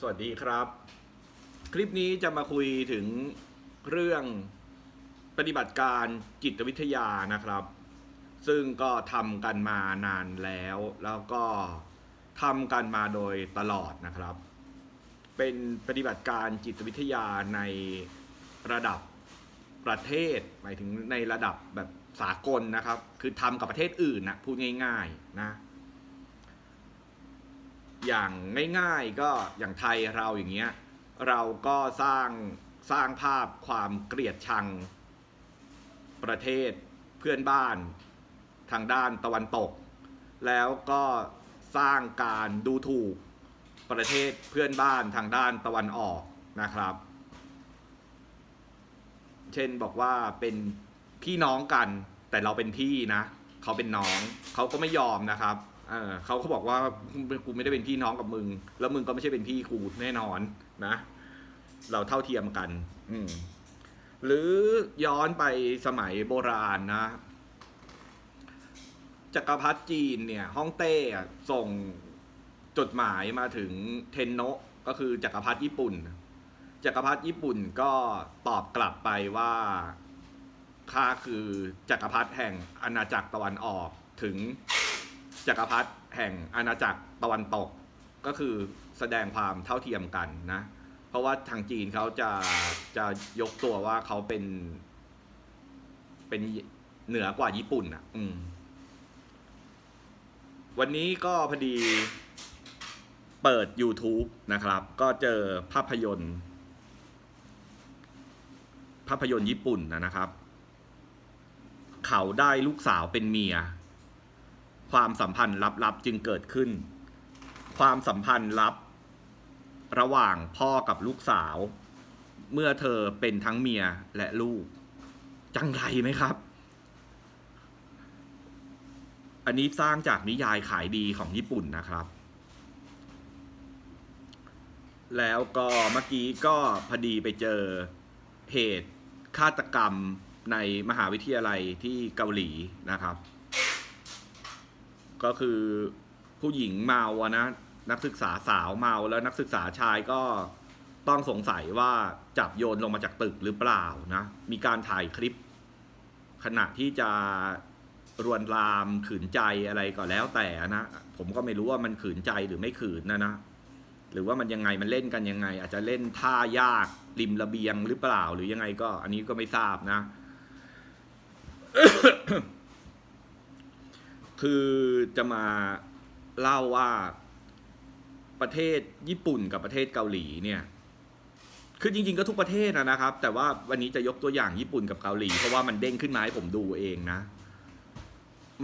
สวัสดีครับ คลิปนี้จะมาคุยถึงเรื่องปฏิบัติการจิตวิทยานะครับ ซึ่งก็ทำกันมานานแล้ว แล้วก็ทำกันมาโดยตลอดนะครับ เป็นปฏิบัติการจิตวิทยาในระดับประเทศ หมายถึงในระดับแบบสากลนะครับ คือทำกับประเทศอื่นนะพูดง่าย ๆ นะ อย่างง่ายๆก็อย่างไทยเราอย่างเงี้ยเราก็สร้างสร้างภาพความเกลียดชัง ประเทศเพื่อนบ้าน ทางด้านตะวันตก แล้วก็สร้างการดูถูกประเทศเพื่อนบ้านทางด้านตะวันออกนะครับ เช่นบอกว่าเป็นพี่น้องกัน แต่เราเป็นพี่นะ เขาเป็นน้อง เขาก็ไม่ยอมนะครับ เออเขาก็บอกว่ากูไม่ได้เป็นพี่น้องกับมึง แล้วมึงก็ไม่ใช่เป็นพี่กูแน่นอนนะ เราเท่าเทียมกัน อืมหรือย้อนไปสมัยโบราณนะ จักรพรรดิจีนเนี่ยฮ่องเต้ส่งจดหมายมาถึงเทนโนะก็คือจักรพรรดิญี่ปุ่น จักรพรรดิญี่ปุ่นก็ตอบกลับไปว่าข้าคือจักรพรรดิแห่งอาณาจักรตะวันออกถึง จักรพรรดิแห่งอาณาจักรตะวันตก ก็คือแสดงความเท่าเทียมกันนะ เพราะว่าทางจีนเขาจะจะยกตัวว่าเขาเป็น เป็นเหนือกว่าญี่ปุ่นอะ อืม วันนี้ก็พอดีเปิด YouTube นะครับ ก็เจอภาพยนตร์ ภาพยนตร์ญี่ปุ่นนะนะครับ เขาได้ลูกสาวเป็นเมีย ความสัมพันธ์ลับๆจึงเกิดขึ้น ความสัมพันธ์ลับ ระหว่างพ่อกับลูกสาว เมื่อเธอเป็นทั้งเมียและลูก จังไรไหมครับ อันนี้สร้างจากนิยายขายดีของญี่ปุ่นนะครับ แล้วก็เมื่อกี้ก็พอดีไปเจอเหตุฆาตกรรมในมหาวิทยาลัยที่เกาหลีนะครับ ก็คือผู้หญิงเมาอะนะนักศึกษาสาวเมาแล้วนักศึกษาชายก็ต้องสงสัยว่าจับโยนลงมาจากตึกหรือเปล่านะ มีการถ่ายคลิป ขณะที่จะรวนลามขืนใจอะไรก็แล้วแต่นะ ผมก็ไม่รู้ว่ามันขืนใจหรือไม่ขืนนะนะ หรือว่ามันยังไงมันเล่นกันยังไง อาจจะเล่นท่ายากริมระเบียงหรือเปล่าหรือยังไงก็ อันนี้ก็ไม่ทราบนะ คือจะมาเล่าว่าประเทศญี่ปุ่นกับประเทศเกาหลีเนี่ย คือจริงๆก็ทุกประเทศนะครับ แต่ว่าวันนี้จะยกตัวอย่างญี่ปุ่นกับเกาหลีเพราะว่ามันเด้งขึ้นมาให้ผมดูเองนะ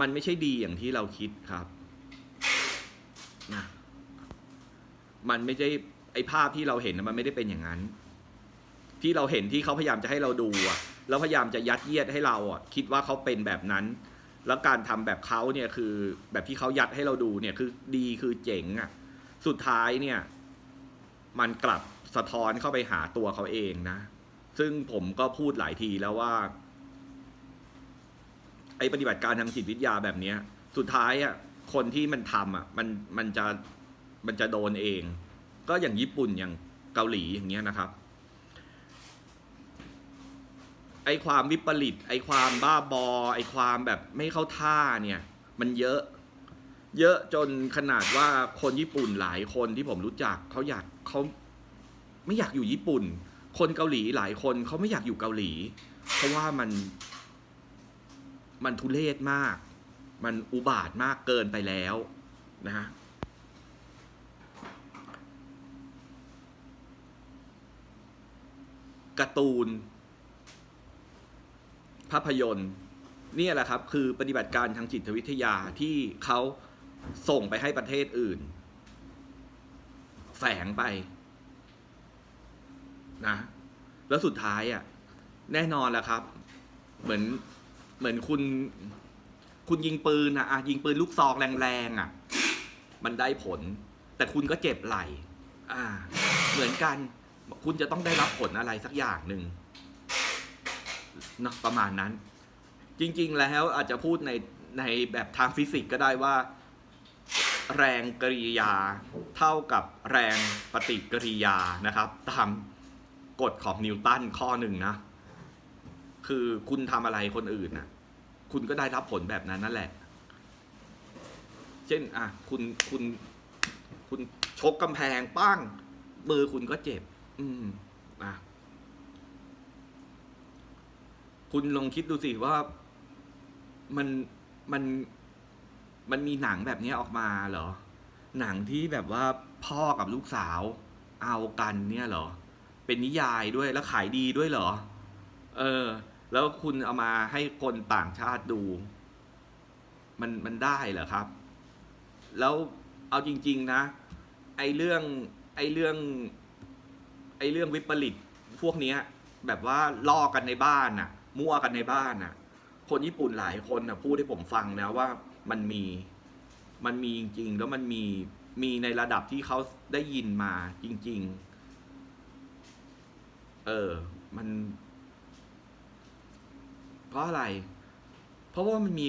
มันไม่ใช่ดีอย่างที่เราคิดครับนะมันไม่ใช่ไอ้ภาพที่เราเห็นมันไม่ได้เป็นอย่างนั้น ที่เราเห็นที่เขาพยายามจะให้เราดูอะแล้วพยายามจะยัดเยียดให้เราอะคิดว่าเขาเป็นแบบนั้น แล้วการทำแบบเขาเนี่ยคือแบบที่เขายัดให้เราดูเนี่ยคือดีคือเจ๋งอะสุดท้ายเนี่ย มันกลับสะท้อนเข้าไปหาตัวเขาเองนะ ซึ่งผมก็พูดหลายทีแล้วว่า ไอ้ปฏิบัติการทางจิตวิทยาแบบเนี้ย สุดท้ายอะคนที่มันทำอะมันมันจะมันจะโดนเอง ก็อย่างญี่ปุ่นอย่างเกาหลีอย่างเงี้ยนะครับ ไอความวิปริต ไอความบ้าบอ ไอความแบบไม่เข้าท่าเนี่ย มันเยอะ เยอะจนขนาดว่าคนญี่ปุ่นหลายคนที่ผมรู้จักเขาอยากเขาไม่อยากอยู่ญี่ปุ่น คนเกาหลีหลายคนเขาไม่อยากอยู่เกาหลี เพราะว่ามัน มันทุเลศมาก มันอุบาทมากเกินไปแล้วนะฮะการ์ตูน ภาพยนตร์นี่แหละครับ คือปฏิบัติการทางจิตวิทยาที่เขาส่งไปให้ประเทศอื่น แฝงไปนะแล้วสุดท้ายอะ แน่นอนแหละครับ เหมือนเหมือนคุณ คุณยิงปืนนะอะยิงปืนลูกซองแรงๆอะ มันได้ผล แต่คุณก็เจ็บไหลอ่า เหมือนกัน คุณจะต้องได้รับผลอะไรสักอย่างหนึ่ง นะประมาณนั้น จริง ๆ แล้วอาจจะพูดในในแบบทางฟิสิกส์ก็ได้ว่า แรงกริยาเท่ากับแรงปฏิกิริยานะครับ ตามกฎของนิวตันข้อหนึ่งนะ คือคุณทำอะไรคนอื่นน่ะคุณก็ได้รับผลแบบนั้นนั่นแหละ เช่นอะคุณคุณคุณชกกำแพงปั้งมือคุณก็เจ็บ อืมอะ คุณลองคิดดูสิว่ามันมันมันมีหนังแบบนี้ออกมาเหรอ หนังที่แบบว่าพ่อกับลูกสาวเอากันเนี่ยเหรอ เป็นนิยายด้วยแล้วขายดีด้วยเหรอ เออ แล้วคุณเอามาให้คนต่างชาติดู มันมันได้เหรอครับ แล้วเอาจริง ๆนะ ไอเรื่องไอเรื่อง ไอเรื่องวิปริตพวกเนี้ย แบบว่าล่อกันในบ้านน่ะ มั่วกันในบ้านน่ะคนญี่ปุ่นหลายคนน่ะพูดให้ผมฟังนะว่ามันมีมันมีจริง ๆ แล้วมันมีมีในระดับที่เขาได้ยินมาจริง ๆ เออ มัน เพราะอะไร เพราะว่ามันมี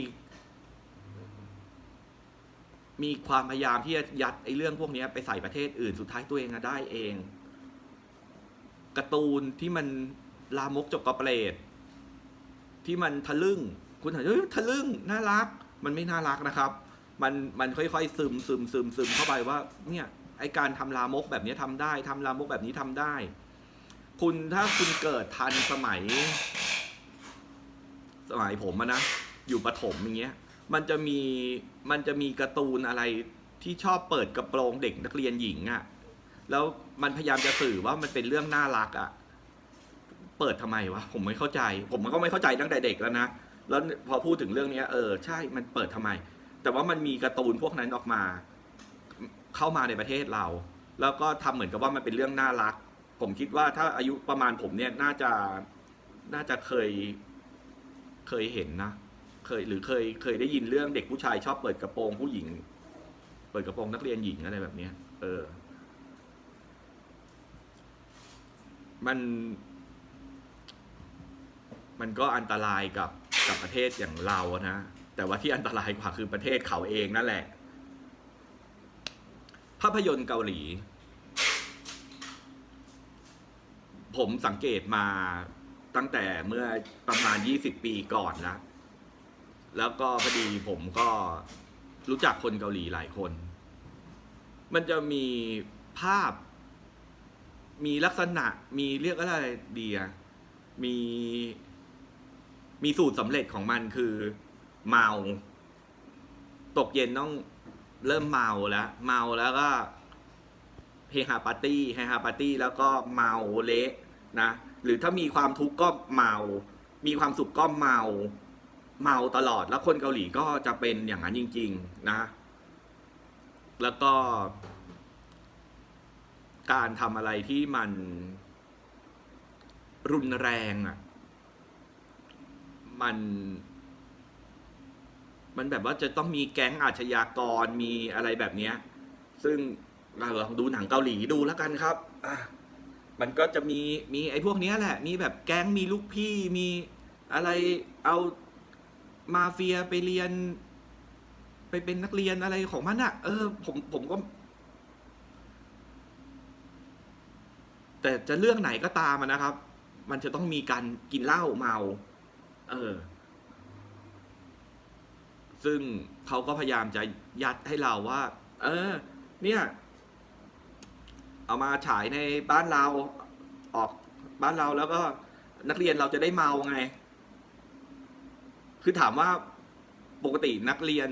มีความพยายามที่จะยัดไอ้เรื่องพวกนี้ไปใส่ประเทศอื่นสุดท้ายตัวเองอะได้เองการ์ตูนที่มันลามกจกกระเปรด ที่มันทะลึ่ง คุณเห็นเฮ้ยทะลึ่งน่ารัก มันไม่น่ารักนะครับ มันมันค่อยๆซึมซึมซึมซึมเข้าไปว่า เนี่ยไอการทำลามกแบบนี้ทำได้ทำลามกแบบนี้ทำได้ คุณถ้าคุณเกิดทันสมัย สมัยผมนะอยู่ประถมอย่างเงี้ย มันจะมีมันจะมีการ์ตูนอะไรที่ชอบเปิดกระโปรงเด็กนักเรียนหญิงอะแล้วมันพยายามจะสื่อว่ามันเป็นเรื่องน่ารักอะ เปิดทำไมวะผมไม่เข้าใจ ผมมันก็ไม่เข้าใจตั้งแต่เด็กแล้วนะแล้วพอพูดถึงเรื่องเนี้ยเออใช่มันเปิดทำไม แต่ว่ามันมีการ์ตูนพวกนั้นออกมา เข้ามาในประเทศเรา แล้วก็ทำเหมือนกับว่ามันเป็นเรื่องน่ารัก ผมคิดว่าถ้าอายุประมาณผมเนี่ยน่าจะน่าจะเคยเคยเห็นนะเคยหรือเคยเคยได้ยินเรื่องเด็กผู้ชายชอบเปิดกระโปรงผู้หญิง เปิดกระโปรงนักเรียนหญิงอะไรแบบเนี้ยเออ มัน มันก็อันตรายกับกับประเทศอย่างเรานะแต่ว่าที่อันตรายกว่าคือประเทศเขาเองนั่นแหละ ภาพยนตร์เกาหลี ผมสังเกตมาตั้งแต่เมื่อประมาณ 20 ปีก่อนนะแล้วก็พอดีผมก็รู้จักคนเกาหลีหลายคน มันจะมีภาพ มีลักษณะ มีเรียกอะไรดีอะมี มีสูตรสำเร็จของมันคือเมา ตกเย็นต้องเริ่มเมาแล้ว เมาแล้วก็เฮฮาปาร์ตี้เฮฮาปาร์ตี้แล้วก็เมาเละนะ หรือถ้ามีความทุกข์ก็เมา มีความสุขก็เมา เมาตลอดแล้วคนเกาหลีก็จะเป็นอย่างนั้นจริง ๆ นะ แล้วก็ การทำอะไรที่มันรุนแรงอะ มัน มันแบบว่าจะต้องมีแก๊งอาชญากรมีอะไรแบบเนี้ย ซึ่งเราลองดูหนังเกาหลีดูแล้วกันครับอะมันก็จะมีมีไอ้พวกเนี้ยแหละ มีแบบแก๊งมีลูกพี่มีอะไรเอามาเฟียไปเรียน ไปเป็นนักเรียนอะไรของมันอะเออ ผมผมก็ แต่จะเรื่องไหนก็ตามอะนะครับ มันจะต้องมีการกินเหล้าเมา เออ ซึ่งเขาก็พยายามจะยัดให้เราว่า เออ เนี่ย เอามาฉายในบ้านเราออกบ้านเราแล้วก็นักเรียนเราจะได้เมาไง คือถามว่าปกตินักเรียน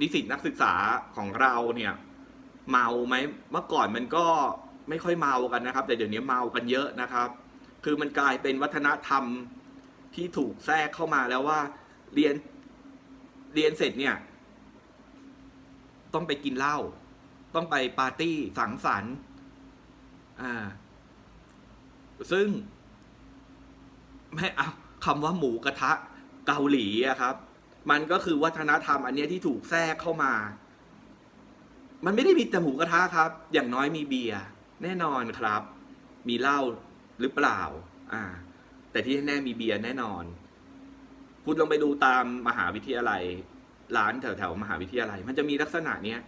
นิสิตนักศึกษาของเราเนี่ย เมาไหมเมื่อก่อนมันก็ไม่ค่อยเมากันนะครับ แต่เดี๋ยวนี้เมากันเยอะนะครับ คือมันกลายเป็นวัฒนธรรม ที่ถูกแทรกเข้ามาแล้วว่า เรียนเรียนเสร็จเนี่ย ต้องไปกินเหล้าต้องไปปาร์ตี้สังสรรค์อ่า ซึ่งไม่เอาคำว่าหมูกระทะเกาหลีอะครับ มันก็คือวัฒนธรรมอันนี้ที่ถูกแทรกเข้ามา มันไม่ได้มีแต่หมูกระทะครับ อย่างน้อยมีเบียร์แน่นอนครับ มีเหล้าหรือเปล่า อ่า แต่ที่แน่ๆมีเบียร์แน่นอน คุณลองไปดูตามมหาวิทยาลัย ร้านแถวๆมหาวิทยาลัย มันจะมีลักษณะเนี้ย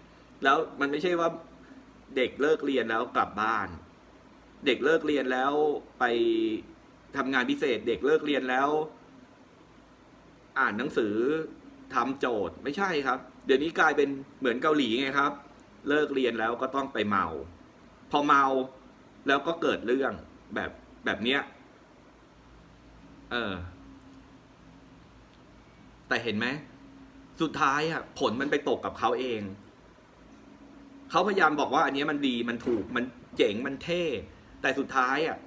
แล้วมันไม่ใช่ว่าเด็กเลิกเรียนแล้วกลับบ้าน เด็กเลิกเรียนแล้วไปทำงานพิเศษ เด็กเลิกเรียนแล้ว อ่านหนังสือทำโจทย์ไม่ใช่ครับ เดี๋ยวนี้กลายเป็นเหมือนเกาหลีไงครับ เลิกเรียนแล้วก็ต้องไปเมา พอเมาแล้วก็เกิดเรื่องแบบแบบเนี้ย เออ แต่เห็นไหม สุดท้ายอะ ผลมันไปตกกับเขาเอง เขาพยายามบอกว่า อันนี้มันดีมันถูกมันเจ๋งมันเท่ แต่สุดท้ายอะ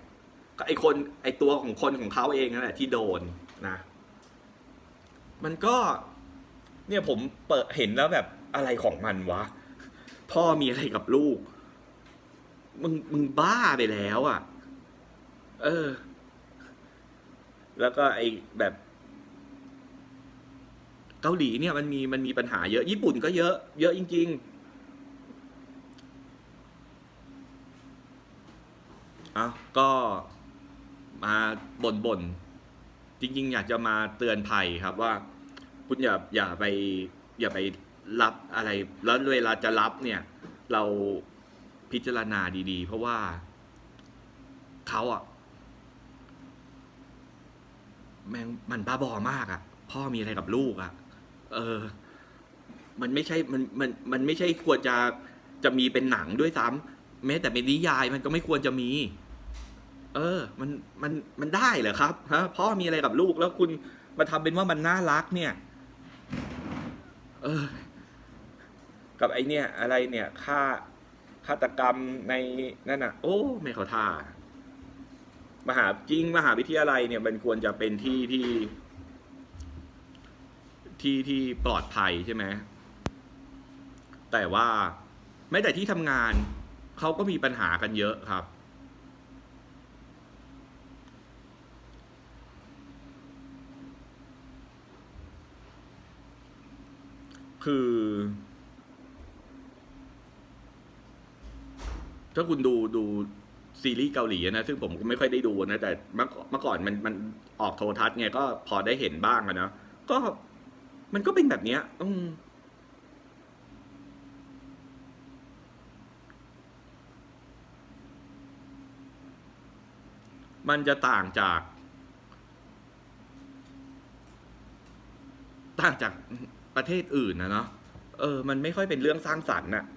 ไอคน ไอตัวของคนของเขาเองนั่นแหละที่โดนนะ มันก็ เนี่ยผมเปิดเห็นแล้วแบบอะไรของมันวะ พ่อมีอะไรกับลูก มึงมึงบ้าไปแล้วอะ เออ แล้วก็ไอแบบเกาหลีเนี่ยมันมีมันมีปัญหาเยอะ ญี่ปุ่นก็เยอะ เยอะจริง ๆอะก็มาบ่นบ่นจริง ๆ อยากจะมาเตือนภัยครับว่า คุณอย่าอย่าไป อย่าไปรับอะไร แล้วเวลาจะรับเนี่ย เราพิจารณาดี ๆ เพราะว่าเขาอะ แม่งมันบ้าบอมากอะ่ะ พ่อมีอะไรกับลูกอะ่ะ เออ มันไม่ใช่มันมันมันไม่ใช่ควรจะจะมีเป็นหนังด้วยซ้ำแม้แต่เป็นนิยายมันก็ไม่ควรจะมี เออ มันมันมันได้เหรอครับฮะพ่อมีอะไรกับลูกแล้วคุณมาทำเป็นว่ามันน่ารักเนี่ย เออ กับไอเนี่ย อะไรเนี่ยฆ่าฆาตกรรมในนั่นน่ะ โอ้ ไม่เขาท่า มหาจริงมหาวิทยาลัยเนี่ยมันควรจะเป็นที่ที่ ที่ที่ปลอดภัยใช่ไหมแต่ว่าไม่แต่ที่ทำงานเขาก็มีปัญหากันเยอะครับ คือ ถ้าคุณดูดู ซีรีส์เกาหลีนะซึ่งผมก็ไม่ค่อยได้ดูนะแต่เมื่อก่อนมันมันออกโทรทัศน์ไงก็พอได้เห็นบ้างอะนะก็มันก็เป็นแบบเนี้ยอืมมันจะต่างจาก ต่างจากประเทศอื่นนะเนาะเออ มันไม่ค่อยเป็นเรื่องสร้างสรรค์น่ะอะ